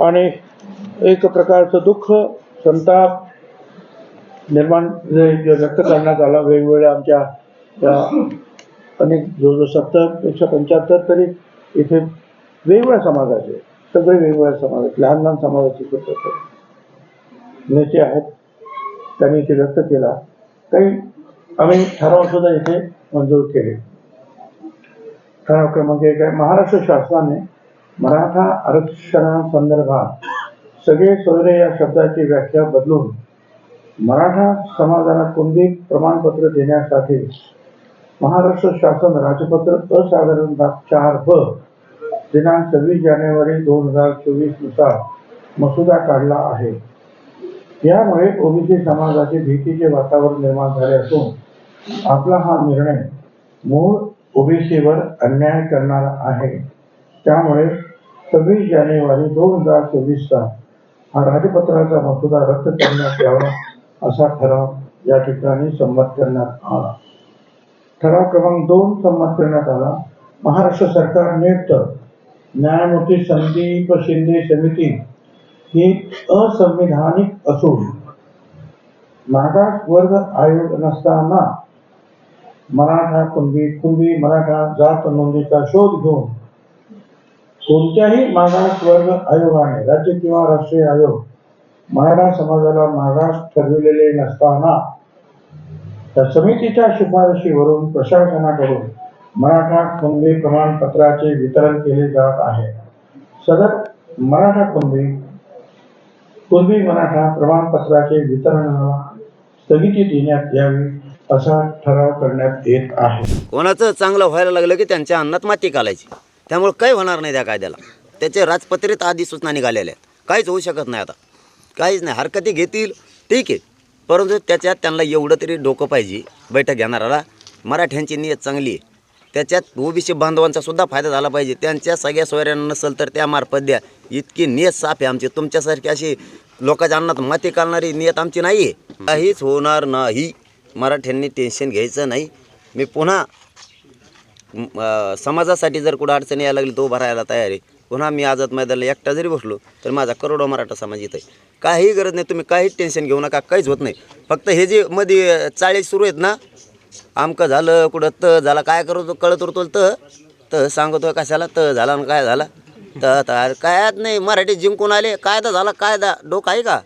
आणि एक प्रकारचं दुःख संताप निर्माण जे- व्यक्त करण्यात आला वेगवेगळ्या आमच्या त्या अनेक जवळजवळ एकशे पंच्याहत्तर तरी इथे वेगवेगळ्या समाजाचे सगळे वेगवेगळ्या समाजाचे लहान लहान समाजाचे नेते आहेत त्यांनी इथे व्यक्त केला. काही आम्ही ठराव सुद्धा इथे मंजूर केले. ठराव क्रमांक एक आहे महाराष्ट्र शासनाने मराठा आरक्षणासंदर्भात सगळे सोयरे या शब्दाची व्याख्या बदलून मराठा समाजाला कुणबी प्रमाणपत्र देण्यासाठी महाराष्ट्र शासन राजपत्र असाधारण भाग चार ब दिनांक सव्वीस जानेवारी दोन हजार चोवीसनुसार मसुदा काढला आहे. यामुळे ओबीसी समाजाचे भीतीचे वातावरण निर्माण झाले असून आपला हा निर्णय मूळ ओबीसीवर अन्याय करणारा आहे. त्यामुळे सव्वीस जानेवारी दोन हजार चोवीसचा हा राजपत्राचा मसुदा रद्द करण्यात यावा असा ठराव या ठिकाणी संमत करण्यात आला. ठराव क्रमांक दोन संमत करण्यात आला. महाराष्ट्र सरकार नियुक्त न्यायमूर्ती संदीप शिंदे समिती ही असंविधानिक असून मागास वर्ग आयोग नसताना मराठा कुणबी कुणबी मराठा जात नोंदीचा शोध घेऊन कोणत्याही मागास वर्ग आयोगाने राज्य किंवा राष्ट्रीय आयोग मराठा समाजाला मागास ठरविलेले नसताना त्या समितीच्या शिफारशीवरून प्रशासनाकडून मराठा कुणबी प्रमाणपत्राचे वितरण केले जात आहे. सदर मराठा कुणबी कुणबी मराठा प्रमाणपत्राचे वितरणाला स्थगिती देण्यात यावी असा ठराव करण्यात येत आहे. कोणाचं चांगलं व्हायला लागलं की त्यांच्या अन्नात माती घालायची? त्यामुळे काही होणार नाही त्या कायद्याला. त्याचे राजपत्रित आधी सूचना निघालेल्या आहेत. काहीच होऊ शकत नाही आता. काहीच नाही. हरकती घेतील ठीक आहे. परंतु त्याच्यात त्यांना एवढं तरी डोकं पाहिजे बैठक घेणाराला मराठ्यांची नियत चांगली आहे. त्याच्यात ओबीसी बांधवांचा सुद्धा फायदा झाला पाहिजे. त्यांच्या सगळ्या सोयऱ्यांना नसेल तर त्यामार्फत द्या. इतकी नियत साफ आहे आमची. तुमच्यासारखी अशी लोकांच्या अन्नात माती घालणारी नियत आमची नाही आहे काहीच होणार नाही. मराठ्यांनी टेन्शन घ्यायचं नाही. मी पुन्हा समाजासाठी जर कुठं अडचणी यायला लागली तो भरायला तयार आहे. पुन्हा मी आझाद मैदानाला एकटा जरी बसलो तर माझा करोडो मराठा समाज येत आहे. काही गरज नाही तुम्ही काहीच टेन्शन घेऊ नका काहीच होत नाही. फक्त हे जे मध्ये चाळीस सुरू आहेत ना आमकं झालं कुठं त झाला काय करतो कळत उरतो त तर सांगतो कशाला त झाला आणि काय झाला. तर कायच नाही मराठी जिंकून आले कायदा झाला कायदा डोकं आहे का?